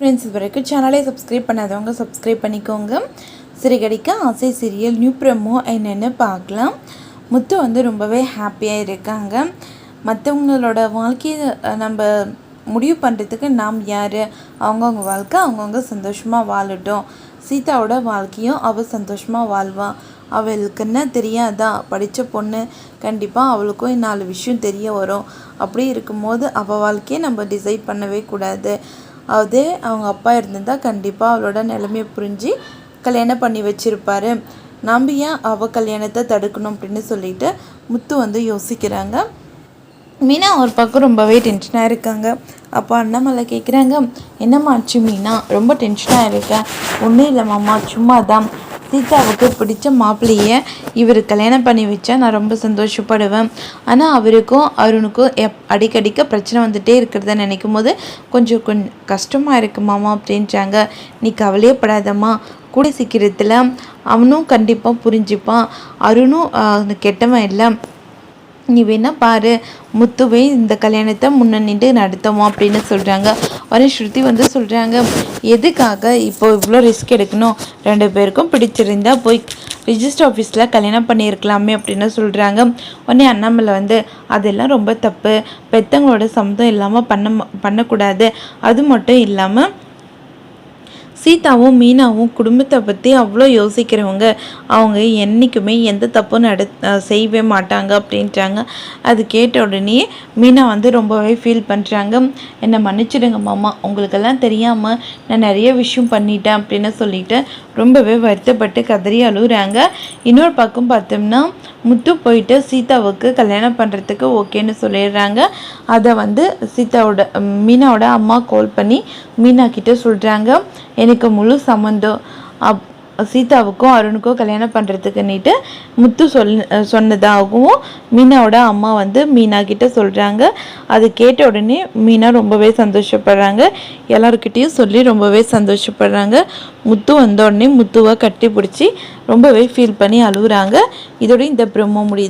Friends இது வரைக்கும் சேனலை சப்ஸ்கிரைப் பண்ணாதவங்க சப்ஸ்கிரைப் பண்ணிக்கோங்க. சிறுகடிக்க ஆசை சீரியல் நியூ ப்ரமோ என்னென்னு பார்க்கலாம். முத்து வந்து ரொம்பவே ஹாப்பியாக இருக்காங்க. மற்றவங்களோட வாழ்க்கையை நம்ம முடிவு பண்ணுறதுக்கு நாம் யார்? அவங்கவுங்க வாழ்க்கை அவங்கவுங்க சந்தோஷமாக வாழட்டும். சீதாவோட வாழ்க்கையும் அவள் சந்தோஷமாக வாழ்வான் அவளுக்கு என்ன தெரியாதா? படித்த பொண்ணு கண்டிப்பாக அவளுக்கும் நாலு விஷயம் தெரிய வரும். அப்படி இருக்கும்போது அவள் வாழ்க்கையை நம்ம டிசைட் பண்ணவே கூடாது. அதே அவங்க அப்பா இருந்திருந்தால் கண்டிப்பாக அவளோட நிலைமையை புரிஞ்சு கல்யாணம் பண்ணி வச்சிருப்பாரு. நம்ம ஏன் அவள் கல்யாணத்தை தடுக்கணும் அப்படின்னு சொல்லிட்டு முத்து வந்து யோசிக்கிறாங்க. மீனா ஒரு பக்கம் ரொம்பவே டென்ஷனாக இருக்காங்க. அப்போ அண்ணாமலை கேட்குறாங்க என்னம்மா ஆச்சு மீனா? ரொம்ப டென்ஷனாக இருக்கேன் ஒன்றும் இல்லை மாமா சும்மா தான் சீதாவுக்கு பிடிச்ச மாப்பிள்ளையை இவர் கல்யாணம் பண்ணி வச்சா நான் ரொம்ப சந்தோஷப்படுவேன். ஆனால் அவருக்கும் அருணுக்கும் எப் அடிக்கடிக்க பிரச்சனை வந்துகிட்டே இருக்கிறத நினைக்கும் போது கொஞ்சம் கொஞ்சம் கஷ்டமாக இருக்கு மாமா அப்படின்றாங்க. நீ கவலையே படாதம்மா கூடி சீக்கிரத்தில் அவனும் கண்டிப்பாக புரிஞ்சுப்பான். அருணும் கெட்டவன் இல்லை. நீ வேணால் பாரு. முத்துவே இந்த கல்யாணத்தை முன்ன நின்று நடத்துவோம் அப்படின்னு சொல்கிறாங்க உடனே ஸ்ருதி வந்து சொல்கிறாங்க எதுக்காக இப்போ இவ்வளோ ரிஸ்க் எடுக்கணும்? ரெண்டு பேருக்கும் பிடிச்சிருந்தா போய் ரிஜிஸ்டர் ஆஃபீஸில் கல்யாணம் பண்ணியிருக்கலாமே அப்படின்னு சொல்கிறாங்க உடனே அண்ணாமலை வந்து அதெல்லாம் ரொம்ப தப்பு. பெத்தவங்களோட சம்மதம் இல்லாமல் பண்ண பண்ணக்கூடாது. அது மட்டும் இல்லாமல் சீதாவும் மீனாவும் குடும்பத்தை பற்றி அவ்வளோ யோசிக்கிறவங்க. அவங்க என்றைக்குமே எந்த தப்பும் நட செய்யவே மாட்டாங்க அப்படின்றாங்க. அது கேட்ட உடனே மீனா வந்து ரொம்பவே ஃபீல் பண்ணுறாங்க என்னை மன்னிச்சிடுங்க மாமா. உங்களுக்கெல்லாம் தெரியாமல் நான் நிறைய விஷயம் பண்ணிட்டேன் அப்படின்னு சொல்லிட்டு ரொம்பவே வருத்தப்பட்டு கதறி அழுகுறாங்க. இன்னொரு பக்கம் பார்த்தோம்னா முத்து போயிட்டு சீதாவுக்கு கல்யாணம் பண்ணுறதுக்கு ஓகேன்னு சொல்லிடுறாங்க. அதை வந்து சீதாவோட மீனாவோட அம்மா கால் பண்ணி மீனா கிட்ட சொல்கிறாங்க எனக்கு முழு சம்மந்தம் அப் சீதாவுக்கும் அருணுக்கும் கல்யாணம் பண்ணுறதுக்குன்னிட்டு முத்து சொல் சொன்னதாகவும் மீனாவோட அம்மா வந்து மீனா கிட்ட சொல்கிறாங்க அது கேட்ட உடனே மீனா ரொம்பவே சந்தோஷப்படுறாங்க. எல்லாருக்கிட்டேயும் சொல்லி ரொம்பவே சந்தோஷப்படுறாங்க. முத்து வந்த உடனே முத்துவை கட்டி பிடிச்சி ரொம்பவே ஃபீல் பண்ணி அழுகுறாங்க. இதோட இந்த ப்ரொமோ முடியுது.